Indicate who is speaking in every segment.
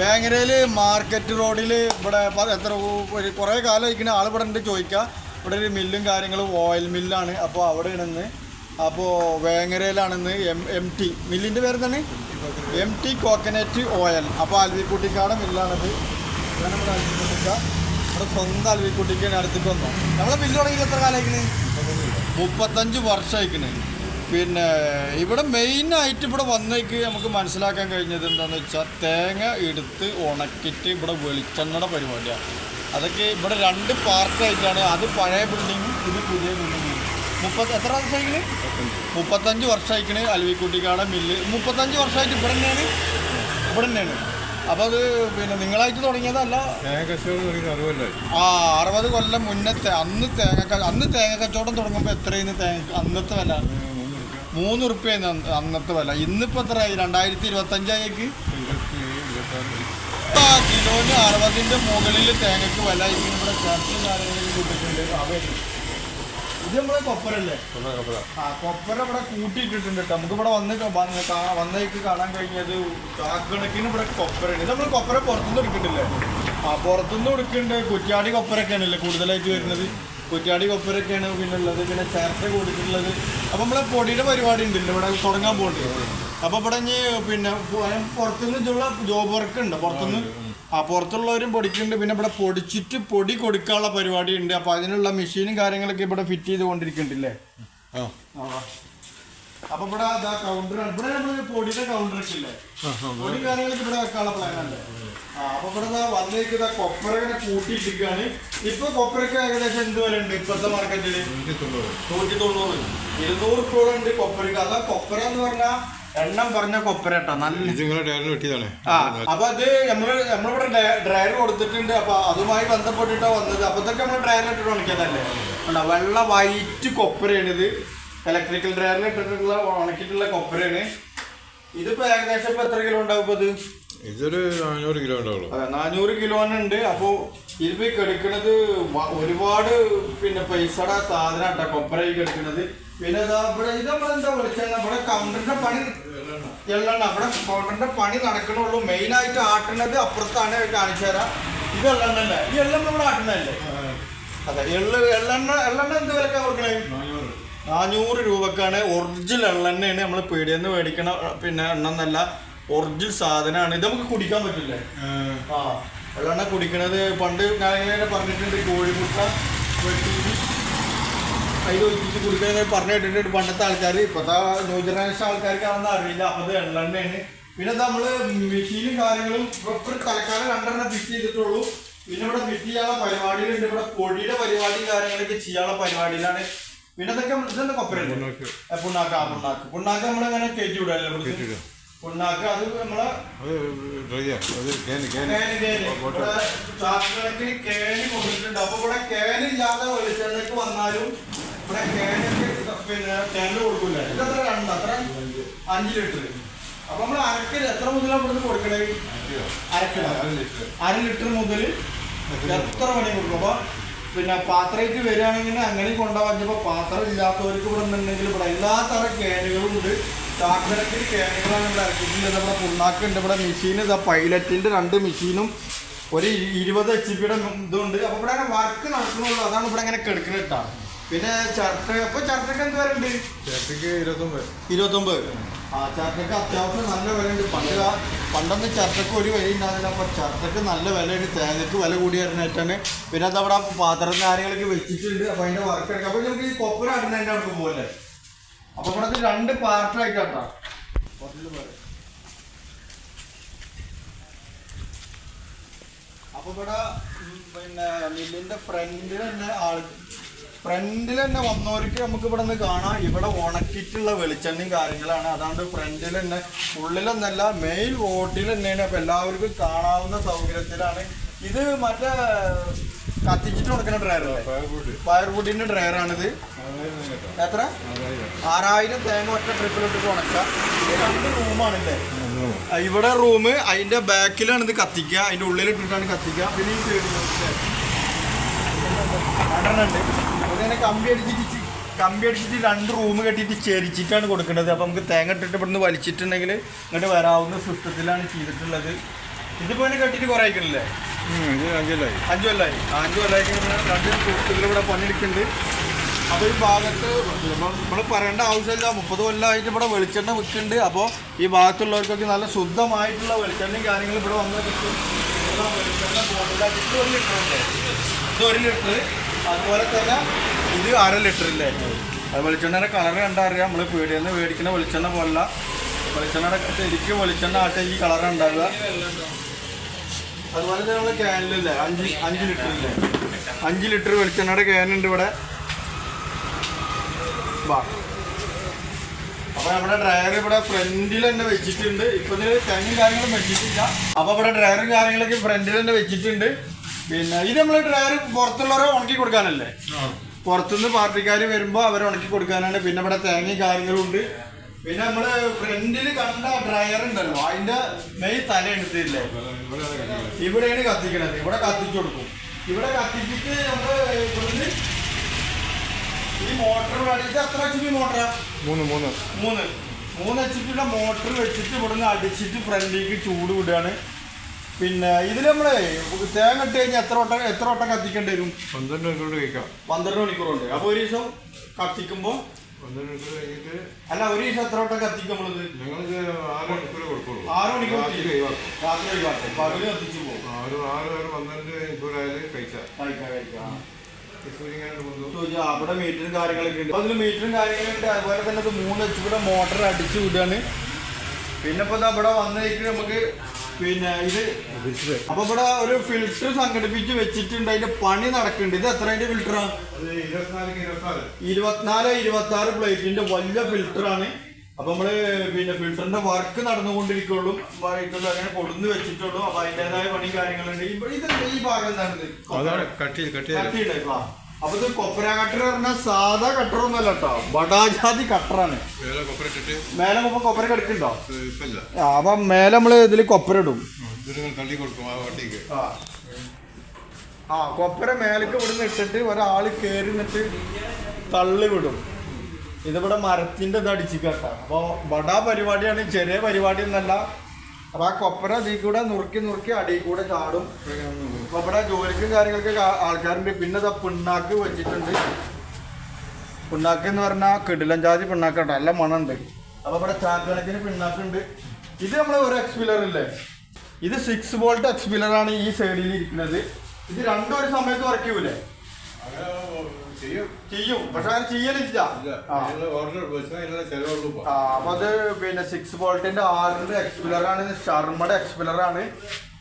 Speaker 1: വേങ്ങരയിൽ market റോഡിൽ ഇവിടെ എത്ര കുറേ കാലം ഇരിക്കുന്ന ആൾ ഇവിടെ ഉണ്ട് ചോദിക്കുക ഇവിടെ ഒരു മില്ലും കാര്യങ്ങളും ഓയിൽ മില്ലാണ് അപ്പോൾ അവിടെ ഇണന്ന് അപ്പോൾ വേങ്ങരയിലാണെന്ന് എം എം ടി മില്ലിന്റെ പേര് തന്നെ എം ടി കോക്കനറ്റ് ഓയിൽ അപ്പോൾ അൽവിക്കുട്ടിക്കാടെ മില്ലാണത് ഇവിടെ നമ്മുടെ നമ്മുടെ സ്വന്തം അൽവിക്കുട്ടിക്കാണ് അടുത്തേക്ക് വന്നു നമ്മളെ മില്ല് തുടങ്ങിയിട്ട് എത്ര കാലമായിക്കണ് മുപ്പത്തഞ്ച് വർഷമായിക്കണ് പിന്നെ ഇവിടെ മെയിനായിട്ട് ഇവിടെ വന്നേക്ക് നമുക്ക് മനസ്സിലാക്കാൻ കഴിഞ്ഞത് എന്താണെന്ന് വെച്ചാൽ തേങ്ങ എടുത്ത് ഉണക്കിയിട്ട് ഇവിടെ വെളിച്ചെണ്ണയുടെ പരിപാടിയാണ്. അതൊക്കെ ഇവിടെ രണ്ട് പാർട്ടായിട്ടാണ് അത് പഴയ ബിൽഡിങ്ങും ഇത് പുതിയ ബിൽഡിങ്ങും മുപ്പത്തി എത്ര വർഷമായിക്കണ് മുപ്പത്തഞ്ച് വർഷമായിക്കണ് അലവിക്കുട്ടിക്കാട് മില്ല് മുപ്പത്തഞ്ച് വർഷമായിട്ട് ഇവിടെ തന്നെയാണ്? ഇവിടെ തന്നെയാണ്. അപ്പോൾ അത് പിന്നെ നിങ്ങളായിട്ട് തുടങ്ങിയതല്ല? ആ അറുപത് കൊല്ലം മുന്നേ അന്ന് തേങ്ങ അന്ന് തേങ്ങ കച്ചവടം തുടങ്ങുമ്പോൾ എത്രയാണ് തേങ്ങ അന്നത്തെ വില?
Speaker 2: മൂന്ന് റുപ്യ
Speaker 1: അന്നത്തെ വില. ഇന്നിപ്പോ എത്രയായി? രണ്ടായിരത്തി ഇരുപത്തഞ്ചായേക്ക്
Speaker 2: ഇരുപത്തി അഞ്ചായേക്ക്
Speaker 1: ആ കിലോന് അറുപതിന്റെ മുകളിൽ തേങ്ങക്ക് വില ഇവിടെ ചർച്ചയും കാര്യങ്ങളും കിട്ടിയിട്ടുണ്ട്. അവർ ഇത് നമ്മളെ കൊപ്പരല്ലേ? ആ കൊപ്പര ഇവിടെ കൂട്ടിയിട്ടിട്ടുണ്ട് കേട്ടോ നമുക്ക് ഇവിടെ വന്ന് വന്നേക്ക് കാണാൻ കഴിഞ്ഞത് ചാക്കണക്കിന് ഇവിടെ കൊപ്പരയാണ്. ഇത് നമ്മൾ കൊപ്പര പുറത്തുനിന്ന് എടുക്കണ്ടില്ലേ? ആ പുറത്തുനിന്ന് എടുക്കുന്നുണ്ട് കുറ്റ്യാടി കൊപ്പരൊക്കെയാണല്ലേ കൂടുതലായിട്ട് വരുന്നത്. കുറ്റ്യാടി കൊപ്പരൊക്കെയാണ് പിന്നെ ഉള്ളത്. പിന്നെ ചേർച്ച കൊടുത്തിട്ടുള്ളത് അപ്പം നമ്മളെ പൊടിയുടെ പരിപാടി ഉണ്ടല്ലോ. ഇവിടെ തുടങ്ങാൻ പോകട്ടെ അപ്പോൾ ഇവിടെ ഇനി പിന്നെ പുറത്തുനിന്ന് ഇതുള്ള ജോബ് വർക്ക് ഉണ്ട്. പുറത്തുനിന്ന് ആ പുറത്തുള്ളവരും പൊടിക്കുന്നുണ്ട്. പിന്നെ ഇവിടെ പൊടിച്ചിട്ട് പൊടി കൊടുക്കാനുള്ള പരിപാടി ഉണ്ട്. അപ്പോൾ അതിനുള്ള മെഷീനും കാര്യങ്ങളൊക്കെ ഇവിടെ ഫിറ്റ് ചെയ്തുകൊണ്ടിരിക്കുന്നുണ്ടല്ലേ?
Speaker 2: ആ.
Speaker 1: അപ്പൊ ഇവിടെ കൗണ്ടർ കൗണ്ടറാണ് ഇവിടെ പൊടിയുടെ കൗണ്ടർ ഒക്കെ ഇല്ലേ? പൊടി കാര്യങ്ങളൊക്കെ ഇവിടെ വെക്കാനുള്ള ആ. അപ്പൊ ഇവിടെ ദാ വന്നേക്ക് കൊപ്പര ഇങ്ങനെ കൂട്ടിയിട്ടിരിക്കുകയാണ് ഇപ്പൊ കൊപ്പരക്ക് ഏകദേശം എന്ത് വില ഉണ്ട് ഇപ്പോഴത്തെ മാർക്കറ്റിൽ
Speaker 2: നൂറ്റി തൊണ്ണൂറ്
Speaker 1: ഇരുന്നൂറ് രൂപ ഉണ്ട് കൊപ്പരക്ക് അതാ കൊപ്പര എന്ന് പറഞ്ഞാൽ എണ്ണം പറഞ്ഞ കൊപ്പര കേട്ടോ. നല്ല
Speaker 2: വെട്ടിയതാണ്
Speaker 1: ആ അപ്പൊ അത് നമ്മൾ നമ്മളിവിടെ ഡ്രയർ കൊടുത്തിട്ടുണ്ട്. അപ്പൊ അതുമായി ബന്ധപ്പെട്ടിട്ടാ വന്നത്. അപ്പത്തൊക്കെ നമ്മൾ ഡ്രയർ ഇട്ടിട്ട് ഉണക്കിയതല്ലേ? കണ്ടോ? വെള്ള വൈറ്റ് കൊപ്പരയാണ് ഇത്. ഇലക്ട്രിക്കൽ ഡ്രയറിൽ ഇട്ടിട്ടുള്ള ഉണക്കിയിട്ടുള്ള കൊപ്പരയാണ് ഇതിപ്പോ ഏകദേശം ഇപ്പൊ എത്ര കിലോ ഉണ്ടാവും ഇപ്പൊ ഇത്?
Speaker 2: ഇതൊരു നാനൂറ് കിലോ ഉണ്ടാവുള്ളൂ.
Speaker 1: അതെ നാനൂറ് കിലോനുണ്ട് അപ്പോ ഇതിപ്പോ പോയി കെടുക്കണത് ഒരുപാട് പിന്നെ പൈസയുടെ സാധനം കേട്ടോ ഈ കെടുക്കണത്. പിന്നെ ഇതാ ഇവിടെ ഇത് നമ്മളെന്താ വിളിച്ചാൽ ഇവിടെ കൗണ്ടറിന്റെ പണി എള്ളെണ്ണ. ഇവിടെ കൗണ്ടറിന്റെ പണി നടക്കണുള്ളൂ. മെയിൻ ആയിട്ട് ആട്ടുന്നത് അപ്പുറത്താണ് കാണിച്ചു തരാം. ഇത് തന്നെ. ഈ എല്ലാം ഇവിടെ ആട്ടുന്നതല്ലേ? അതെ എള്ള് എള്ളെണ്ണ എള്ളെണ്ണ എന്ത് വിലക്കാ കൊടുക്കണേ?
Speaker 2: നാനൂറ്.
Speaker 1: നാനൂറ് രൂപക്കാണ്. ഒറിജിനൽ എള്ളെണ്ണയാണ് നമ്മൾ പേടിയെന്ന് മേടിക്കണ പിന്നെ എണ്ണ എന്നല്ല. ഒറിജിനൽ സാധനമാണ് ഇത് നമുക്ക് കുടിക്കാൻ പറ്റില്ലേ? ആ. വെള്ളെണ്ണ കുടിക്കണത് പണ്ട് ഞാൻ ഇങ്ങനെ പറഞ്ഞിട്ടുണ്ട് കോഴിമുട്ട വെട്ടിയിട്ട് അതിൽ ഒഴിച്ചിട്ട് കുടിക്കണമെന്ന് പറഞ്ഞു കേട്ടിട്ടുണ്ട്. പണ്ടത്തെ ആൾക്കാർ ഇപ്പോഴത്തെ ന്യൂ ജനറേഷൻ അതൊന്നും അറിയില്ല. അപ്പോൾ അത് എള്ളെണ്ണയാണ് പിന്നെ നമ്മൾ മെഷീനും കാര്യങ്ങളും ഇപ്പൊ ഒരു തൽക്കാലം രണ്ടെണ്ണം ഫിറ്റ് ചെയ്തിട്ടുള്ളൂ. പിന്നെ ഇവിടെ ഫിറ്റ് ചെയ്യാനുള്ള പരിപാടികളുണ്ട്. ഇവിടെ പൊടിയുടെ പരിപാടിയും കാര്യങ്ങളൊക്കെ ചെയ്യാനുള്ള പരിപാടിയിലാണ്. പിന്നെ ഇതൊക്കെ ഇതെന്താ കൊപ്പരല്ലേ
Speaker 2: പുണ്ണാക്ക്.
Speaker 1: ആ പുണ്ണാക്ക്. പുണ്ണാക്ക് നമ്മളിങ്ങനെ കയറ്റി വിടാല്ലേ. പുണ്ണാക്ക് അത് നമ്മളെ
Speaker 2: അത്
Speaker 1: കേണി കൊണ്ടിട്ടുണ്ട്. അപ്പൊ ഇവിടെ കേനില്ലാതെ വെളിച്ചെണ്ണയ്ക്ക് വന്നാലും ഇവിടെ കേനൊക്കെ പിന്നെ കേന് കൊടുക്കില്ല. ഇതത്ര രണ്ട് അത്ര അഞ്ച് ലിറ്റർ. അപ്പൊ നമ്മൾ അരക്കിൽ എത്ര മുതലാണ് ഇവിടുന്ന് കൊടുക്കണേ? അരക്കില.
Speaker 2: അര ലിറ്റർ.
Speaker 1: അര ലിറ്റർ മുതൽ എത്ര മണി കൊടുക്കും. അപ്പൊ പിന്നെ പാത്രയ്ക്ക് വരികയാണെങ്കിൽ അങ്ങനെ കൊണ്ടുപോകുമ്പോൾ പാത്രം ഇല്ലാത്തവർക്ക് ഇവിടെ ഉണ്ടെങ്കിൽ ഇവിടെ എല്ലാ തരം കേനുകളും ഉണ്ട്. ചാക്കരത്തിൽ കേനുകളാണ് ഇവിടെ ഇറക്കിയിട്ടുള്ളത് പുണ്ണാക്ക് പുണ്ണാക്കുണ്ട്. ഇവിടെ മെഷീൻ ഇതാ പൈലറ്റിന്റെ രണ്ട് മെഷീനും ഒരു ഇരുപത് എച്ച് പിയുടെ ഇതുണ്ട്. അപ്പോൾ ഇവിടെ അങ്ങനെ വർക്ക് നടക്കുന്നുള്ളൂ അതാണ് ഇവിടെ അങ്ങനെ കിടക്കുന്നിട്ടാ പിന്നെ ചർട്ട അപ്പോൾ ചർട്ടക്ക് എന്ത് വില ഉണ്ട്
Speaker 2: ഇരുപത്തൊമ്പത്.
Speaker 1: ഇരുപത്തൊമ്പത്. ആ ചർട്ടക്ക് അത്യാവശ്യം നല്ല വരുന്നുണ്ട് പണ്ട് ആ- പണ്ടൊന്നും ചർച്ചക്ക് ഒരു വില ഉണ്ടാകില്ല അപ്പൊ ചർച്ചക്ക് നല്ല വിലയുണ്ട്. തേങ്ങക്ക് വില കൂടിയായിരുന്നേറ്റാണ്. പിന്നെ അത് അവിടെ പാത്രം കാര്യങ്ങളൊക്കെ വെച്ചിട്ടുണ്ട്. അപ്പൊ അതിന്റെ വർക്ക് അപ്പൊ നമുക്ക് ഈ കൊപ്പുരം അടുന്നതിന്റെ അവിടെ പോലെ അപ്പൊ ഇവിടെ രണ്ട് പാർട്ടായിട്ടാട്ടോ അപ്പൊ ഇവിടെ പിന്നെ മില്ലിന്റെ ഫ്രണ്ടിൽ തന്നെ ആൾ ഫ്രണ്ടിൽ തന്നെ വന്നവർക്ക് നമുക്ക് ഇവിടെ നിന്ന് കാണാം. ഇവിടെ ഉണക്കിയിട്ടുള്ള വെളിച്ചെണ്ണയും കാര്യങ്ങളാണ്. അതാണ്ട് ഫ്രണ്ടിൽ തന്നെ ഉള്ളിലൊന്നല്ല മെയിൻ റോഡിൽ തന്നെയാണ് അപ്പൊ എല്ലാവർക്കും കാണാവുന്ന സൗകര്യത്തിലാണ്. ഇത് മറ്റേ കത്തിച്ചിട്ട് കൊടുക്കുന്ന ഡ്രയറല്ലേ
Speaker 2: ഫയർ
Speaker 1: ഫയർവുഡിന്റെ ഡ്രയറാണിത് എത്ര?
Speaker 2: ആറായിരം
Speaker 1: തേങ്ങ ഒറ്റ ട്രിപ്പിലിട്ടിട്ട് ഉണക്കാം. ഇത് രണ്ട് റൂമാണല്ലേ ഇവിടെ റൂം അതിന്റെ ബാക്കിലാണ് ഇത് കത്തിക്കുക അതിന്റെ ഉള്ളിലിട്ടിട്ടാണ് കത്തിക്കുക പിന്നെ ഈ സൈഡിൽ അതിനെ കമ്പി അടിച്ചിട്ട് കമ്പി അടിച്ചിട്ട് രണ്ട് റൂം കെട്ടിയിട്ട് ചെരിച്ചിട്ടാണ് കൊടുക്കുന്നത് അപ്പം നമുക്ക് തേങ്ങ ഇട്ടിട്ട് ഇവിടുന്ന് വലിച്ചിട്ടുണ്ടെങ്കിൽ ഇങ്ങോട്ട് വരാവുന്ന സിസ്റ്റത്തിലാണ് ചെയ്തിട്ടുള്ളത്. ഇതിപ്പോൾ ഇതിനെ കെട്ടിയിട്ട് കുറേ ആയിക്കണില്ലേ? അഞ്ചു കൊല്ലായി. അഞ്ചു കൊല്ലായി. രണ്ട് സുഹൃത്തുക്കൾ ഇവിടെ പണിയെടുക്കുന്നുണ്ട്. അപ്പോൾ ഈ ഭാഗത്ത് നമ്മൾ പറയേണ്ട ആവശ്യമില്ല. മുപ്പത് കൊല്ലമായിട്ട് ഇവിടെ വെളിച്ചെണ്ണ വിൽക്കുന്നുണ്ട്. അപ്പോൾ ഈ ഭാഗത്തുള്ളവർക്കൊക്കെ നല്ല ശുദ്ധമായിട്ടുള്ള വെളിച്ചെണ്ണയും കാര്യങ്ങളും ഇവിടെ വന്നാൽ കിട്ടും. വെളിച്ചെണ്ണ ഒരു ലിറ്റർ ഇത് ഒരു ലിറ്റർ. അതുപോലെ തന്നെ ഇത് അര ലിറ്ററിന്റെ അത് വെളിച്ചെണ്ണയുടെ കളർ കണ്ടാൽ അറിയാം. നമ്മൾ പീടിയിൽ നിന്ന് മേടിക്കുന്ന വെളിച്ചെണ്ണ പോലല്ല വെളിച്ചെണ്ണയുടെ ശരിക്കും വെളിച്ചെണ്ണ ആട്ടെ ഈ കളർ ഉണ്ടാവുക. അതുപോലെ തന്നെ നമ്മൾ ക്യാനിലില്ലേ അഞ്ച് അഞ്ച് ലിറ്റർ ഇല്ലേ? അഞ്ച് ലിറ്റർ വെളിച്ചെണ്ണയുടെ ക്യാനുണ്ട് ഇവിടെ. വാ. അപ്പൊ നമ്മുടെ ഡ്രയർ ഇവിടെ ഫ്രണ്ടിൽ തന്നെ വെച്ചിട്ടുണ്ട്. ഇപ്പൊ ഇതിൽ തെങ്ങും കാര്യങ്ങളും വെച്ചിട്ടില്ല. അപ്പൊ ഇവിടെ ഡ്രയറും കാര്യങ്ങളൊക്കെ ഫ്രണ്ടിൽ തന്നെ വെച്ചിട്ടുണ്ട്. പിന്നെ ഇത് നമ്മൾ ഡ്രയർ പുറത്തുള്ളവരെ ഉണക്കി കൊടുക്കാനല്ലേ? പുറത്തുനിന്ന് പാർട്ടിക്കാർ വരുമ്പോൾ അവരെ ഉണക്കി കൊടുക്കാനാണ്. പിന്നെ ഇവിടെ തേങ്ങയും കാര്യങ്ങളും ഉണ്ട്. പിന്നെ നമ്മൾ ഫ്രണ്ടിൽ കണ്ട ഡ്രയർ ഉണ്ടല്ലോ അതിന്റെ മെയിൻ തല എടുത്തില്ലേ? ഇവിടെയാണ് കത്തിക്കണത്. ഇവിടെ കത്തിച്ചു കൊടുക്കും. ഇവിടെ കത്തിച്ചിട്ട് നമ്മൾ ഇവിടുന്ന് ഈ മോട്ടർ അടിച്ച് എത്ര എച്ച് പി മോട്ടറാ?
Speaker 2: മൂന്ന് മൂന്ന്.
Speaker 1: മൂന്ന്. മൂന്ന് എച്ച് പിയുടെ മോട്ടർ വെച്ചിട്ട് ഇവിടുന്ന് അടിച്ചിട്ട് ഫ്രണ്ടിലേക്ക് ചൂട് വിടുകയാണ്. പിന്നെ ഇതിൽ നമ്മളെ തേങ്ങ ഇട്ട് കഴിഞ്ഞാൽ എത്ര വട്ടം എത്ര വട്ടം കത്തിക്കേണ്ടി വരും?
Speaker 2: പന്ത്രണ്ട് മണിക്കൂർ കഴിക്കാം.
Speaker 1: പന്ത്രണ്ട് മണിക്കൂറുണ്ട്. അപ്പോൾ ഒരു ദിവസം കത്തിക്കുമ്പോൾ
Speaker 2: പന്ത്രണ്ട് മണിക്കൂർ കഴിഞ്ഞിട്ട്
Speaker 1: അല്ല ഒരു ദിവസം എത്ര വട്ടം കത്തിക്കും നമ്മളിത്?
Speaker 2: ഞങ്ങൾക്ക് ആറ് മണിക്കൂർ കൊടുക്കുള്ളൂ.
Speaker 1: ആറ് മണിക്കൂർ
Speaker 2: രാത്രി ഒഴിവാക്കും.
Speaker 1: പകൽ കത്തിച്ചു പോകും.
Speaker 2: ഒരു ആറ് ആറ് പന്ത്രണ്ട് മണിക്കൂറായാലും കഴിച്ചാൽ
Speaker 1: കഴിക്കാം കഴിക്കാം. ചോദിച്ചു അവിടെ മീറ്ററും കാര്യങ്ങളൊക്കെ ഉണ്ട്. അതിൽ മീറ്ററും കാര്യങ്ങളുണ്ട് അതുപോലെ തന്നെ ഇത് മൂന്ന് വെച്ചുകൂടെ കൂടെ മോട്ടർ അടിച്ചു വിടുകയാണ് പിന്നെ ഇപ്പൊ അവിടെ ഇവിടെ വന്നേക്ക് നമുക്ക് പിന്നെ ഇത് അപ്പൊ ഇവിടെ ഒരു ഫിൽറ്റർ സംഘടിപ്പിച്ച് വെച്ചിട്ടുണ്ട്. അതിന്റെ പണി നടക്കുന്നുണ്ട്. ഇത് എത്ര അതിന്റെ ഫിൽറ്ററാ
Speaker 2: ഇരുപത്തിനാല്
Speaker 1: ഇരുപത്തി ആറ് പ്ലേറ്റിന്റെ വലിയ ഫിൽറ്ററാണ് അപ്പൊ നമ്മൾ പിന്നെ ഫിൽറ്ററിന്റെ വർക്ക് നടന്നുകൊണ്ടിരിക്കുള്ളൂ. അങ്ങനെ കൊടുന്ന് വെച്ചിട്ടുള്ളൂ. അപ്പൊ അതിന്റേതായ പണി കാര്യങ്ങളുണ്ട്. ഇവിടെ ഇത് ഈ ഭാഗം എന്താണ് ഇത്? അപ്പൊ ഇത് കൊപ്പര കട്ടർ പറഞ്ഞാൽ സാധാ കട്ടറൊന്നുമല്ല കേട്ടോ. ബടാജാതി കട്ടറാണ്. മേലെ ഇപ്പൊ കൊപ്പര കിടക്കുന്നുണ്ടോ അപ്പൊ മേലെ നമ്മൾ ഇതിൽ കൊപ്ര ഇടും.
Speaker 2: ആ
Speaker 1: കൊപ്ര മേലേക്ക് ഇവിടുന്ന് ഇട്ടിട്ട് ഒരാൾ കേറിന്നിട്ട് തള്ളി വിടും. ഇതിവിടെ മരത്തിന്റെ ഇത് അടിച്ചിട്ടാ അപ്പൊ ബടാ പരിപാടിയാണ് ചെറിയ പരിപാടി ഒന്നല്ല അപ്പൊ ആ കൊപ്പര അതിൽ കൂടെ നുറുക്കി നുറുക്കി അടിയിൽ കൂടെ ചാടും. ഇവിടെ ജോലിക്കും കാര്യങ്ങൾക്കൊക്കെ ആൾക്കാരുണ്ട്. പിന്നെ ഇതാ പിണ്ണാക്ക് വെച്ചിട്ടുണ്ട്. പിണ്ണാക്ക് എന്ന് പറഞ്ഞാൽ കിടിലൻ ജാതി പിണ്ണാക്കുണ്ട് നല്ല മണമുണ്ട്. അപ്പൊ ഇവിടെ ചാക്കണക്കിന് പിണ്ണാക്കുണ്ട്. ഇത് നമ്മൾ ഒരു എക്സ്പിലർ ഇല്ലേ? ഇത് സിക്സ് വോൾട്ട് എക്സ്പിലർ ആണ് ഈ സൈഡിൽ ഇരിക്കുന്നത്. ഇത് രണ്ടും ഒരു സമയത്ത് വർക്ക് ചെയ്യൂലേ?
Speaker 2: ചെയ്യും.
Speaker 1: പക്ഷെ അങ്ങനെ ചെയ്യലില്ല. ആ. അപ്പൊ അത് പിന്നെ സിക്സ് വോൾട്ടിന്റെ ആറിന്റെ എക്സ്പിലർ ആണ്. ഷർമയുടെ എക്സ്പിലർ ആണ്.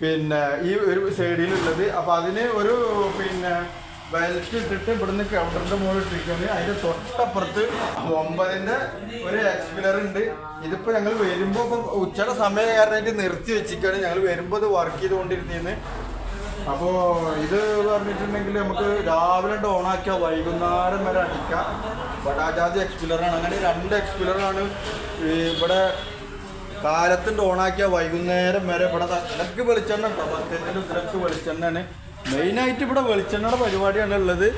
Speaker 1: പിന്നെ ഈ ഒരു സൈഡിൽ സൈഡിലുള്ളത് അപ്പൊ അതിന് ഒരു പിന്നെ ബെൽറ്റ് ഇട്ടിട്ട് ഇവിടുന്ന് കൗണ്ടറിന്റെ മുകളിൽ ഇട്ടിരിക്കുന്നത് അതിന്റെ തൊട്ടപ്പുറത്ത് ഒമ്പതിന്റെ ഒരു എക്സ്പിലർ ഉണ്ട്. ഇതിപ്പോ ഞങ്ങൾ വരുമ്പോ ഇപ്പൊ ഉച്ചയുടെ സമയം കാരണമായിട്ട് നിർത്തി വെച്ചിരിക്കുകയാണ്. ഞങ്ങൾ വരുമ്പോ ഇത് വർക്ക് ചെയ്തുകൊണ്ടിരുന്നേന്ന്. അപ്പോ ഇത് പറഞ്ഞിട്ടുണ്ടെങ്കിൽ നമുക്ക് രാവിലെ ഓൺ ആക്കിയാൽ വൈകുന്നേരം വരെ അടിക്കാം. വടാജാതി എക്സ്പ്ലറാണ് അങ്ങനെ രണ്ട് എക്സ്പ്ലറാണ് ഇവിടെ കാലത്തുണ്ട് ഓണാക്കിയ വൈകുന്നേരം വരെ ഇവിടെ ദാ ഇടയ്ക്ക് വെളിച്ചെണ്ണ ഉണ്ടോ? പത്തേറ്റിന്റെ ഇടയ്ക്ക് വെളിച്ചെണ്ണയാണ്. മെയിനായിട്ട് ഇവിടെ വെളിച്ചെണ്ണയുടെ പരിപാടിയാണ് ഉള്ളത്.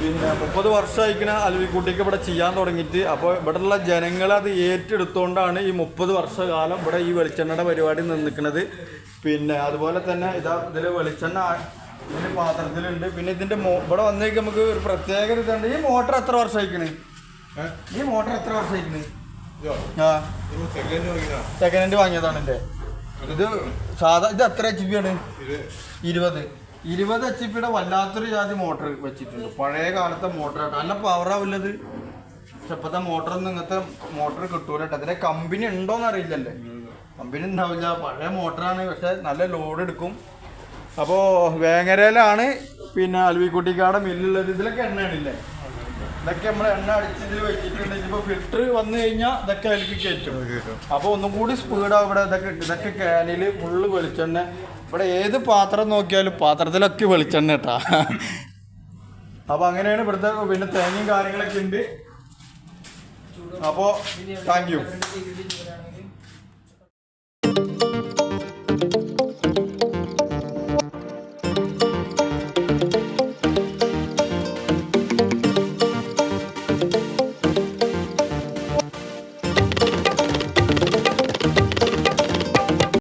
Speaker 1: പിന്നെ മുപ്പത് വർഷമായിക്കണ അൽവിക്കുട്ടിക്ക് ഇവിടെ ചെയ്യാൻ തുടങ്ങിയിട്ട്. അപ്പോൾ ഇവിടെയുള്ള ജനങ്ങൾ അത് ഏറ്റെടുത്തുകൊണ്ടാണ് ഈ മുപ്പത് വർഷകാലം ഇവിടെ ഈ വെളിച്ചെണ്ണയുടെ പരിപാടി നിന്നിക്കുന്നത് പിന്നെ അതുപോലെ തന്നെ ഇതാ ഇതിൽ വെളിച്ചെണ്ണ ഇതിന്റെ പാത്രത്തിലുണ്ട്. പിന്നെ ഇതിന്റെ മോ ഇവിടെ വന്നേക്ക് നമുക്ക് ഒരു പ്രത്യേകത ഇതുണ്ട്. ഈ മോട്ടർ എത്ര വർഷമായിക്കണ്? ഈ മോട്ടർ എത്ര വർഷമായിക്കണ് ആ.
Speaker 2: സെക്കൻഡ്
Speaker 1: ഹാൻഡ് വാങ്ങിയതാണ് എന്റെ ഇത് സാധാ ഇത് എത്ര എച്ച് പി ആണ്? ഇരുപത്. ഇരുപത് എച്ച് പിയുടെ വല്ലാത്തൊരു ജാതി മോട്ടർ വെച്ചിട്ടുണ്ട്. പഴയ കാലത്തെ മോട്ടർ നല്ല പവറാവില്ലത് പക്ഷെ ഇപ്പോഴത്തെ മോട്ടറൊന്നും ഇങ്ങനത്തെ മോട്ടർ കിട്ടൂല കേട്ടോ അതിന്റെ കമ്പനി ഉണ്ടോന്ന് അറിയില്ലല്ലേ. കമ്പനി ഉണ്ടാവില്ല. പഴയ മോട്ടറാണ്. പക്ഷെ നല്ല ലോഡ് എടുക്കും. അപ്പോൾ വേങ്ങരയിലാണ് പിന്നെ അലവിക്കുട്ടിക്കാട് മില്ലുള്ളത് ഇതിലൊക്കെ എണ്ണയാണില്ലേ? ഇതൊക്കെ നമ്മൾ എണ്ണ അടിച്ച് ഇതിൽ വെച്ചിട്ടുണ്ട്. ഇപ്പോൾ ഫിൽറ്റർ വന്നു കഴിഞ്ഞാൽ ഇതൊക്കെ അതിലേക്ക് കയറ്റും. അപ്പോൾ ഒന്നും കൂടി സ്പീഡ് ഇവിടെ ഇതൊക്കെ ഇതൊക്കെ ക്യാനിൽ ഫുള്ള് വെളിച്ചെണ്ണ ഇവിടെ ഏത് പാത്രം നോക്കിയാലും പാത്രത്തിലൊക്കെ വെളിച്ചെണ്ണ കേട്ടാ അപ്പോൾ അങ്ങനെയാണ് ഇവിടുത്തെ പിന്നെ തേങ്ങയും കാര്യങ്ങളൊക്കെ ഉണ്ട്. അപ്പോൾ താങ്ക് യു